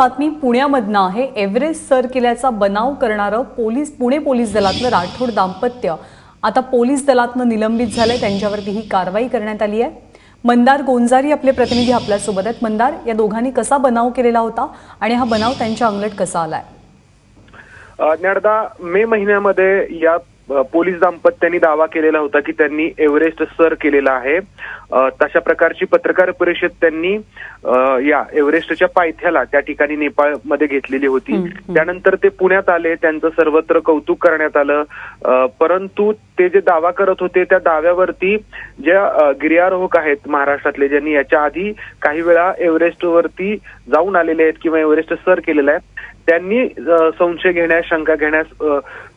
बातमी पुण्यामधनं आहे. Everest sir केल्याचा बनाव करणारं पोलीस पुणे पोलीस दलातलं राठोड दाम्पत्य. आता पोलीस दलातनं निलंबित झालंय. त्यांच्यावरती ही कारवाई करण्यात आली आहे. मंदार गोंजारी आपले प्रतिनिधी आपल्यासोबत आहेत. मंदार या दोघांनी कसा बनाव केलेला होता आणि हा बनाव त्यांच्या अंगलट कसा आलाय? ज्ञानदा मे महिन्यामध्ये या पोलीस दाम्पत्यांनी दावा केलेला होता की त्यांनी एव्हरेस्ट सर केलेला आहे. तशा प्रकारची पत्रकार परिषद त्यांनी या एव्हरेस्टच्या पायथ्याला त्या ठिकाणी नेपाळमध्ये घेतलेली होती. त्यानंतर ते पुण्यात आले त्यांचं सर्वत्र कौतुक करण्यात आलं. परंतु ते जे दावा करत होते त्या दाव्यावरती ज्या गिर्यारोहक आहेत महाराष्ट्रातले ज्यांनी याच्या आधी काही वेळा एव्हरेस्टवरती जाऊन आलेले आहेत किंवा एव्हरेस्ट सर केलेलं आहे त्यांनी संशय घेण्यास शंका घेण्यास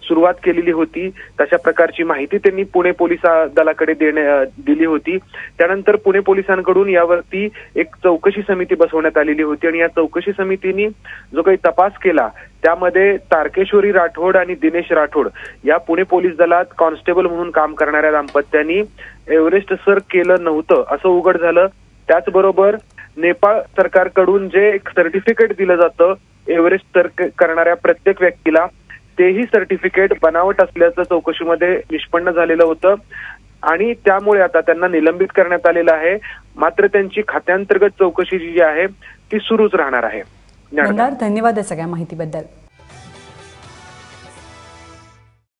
सुरुवात केलेली होती. तशा प्रकारची माहिती त्यांनी पुणे पोलीस दलाकडे देणे दिली होती. त्यानंतर पुणे पोलिसांकडून यावरती एक चौकशी समिती बसवण्यात आलेली होती आणि या चौकशी समितीने जो काही तपास केला त्यामध्ये तारकेश्वरी राठोड आणि दिनेश राठोड या पुणे पोलीस दलात कॉन्स्टेबल म्हणून काम करणाऱ्या दाम्पत्यांनी एव्हरेस्ट सर केलं नव्हतं असं उघड झालं. त्याचबरोबर नेपाळ सरकारकडून जे एक सर्टिफिकेट दिलं जातं एव्हरेस्ट सर करणाऱ्या प्रत्येक व्यक्तीला तेही सर्टिफिकेट बनावट असल्याचं चौकशीमध्ये निष्पन्न झालेलं होतं. आणि त्यामुळे आता त्यांना निलंबित करण्यात आलेलं आहे. मात्र त्यांची खात्यांतर्गत चौकशी जी आहे ती सुरूच राहणार आहे. धन्यवाद या सगळ्या माहितीबद्दल.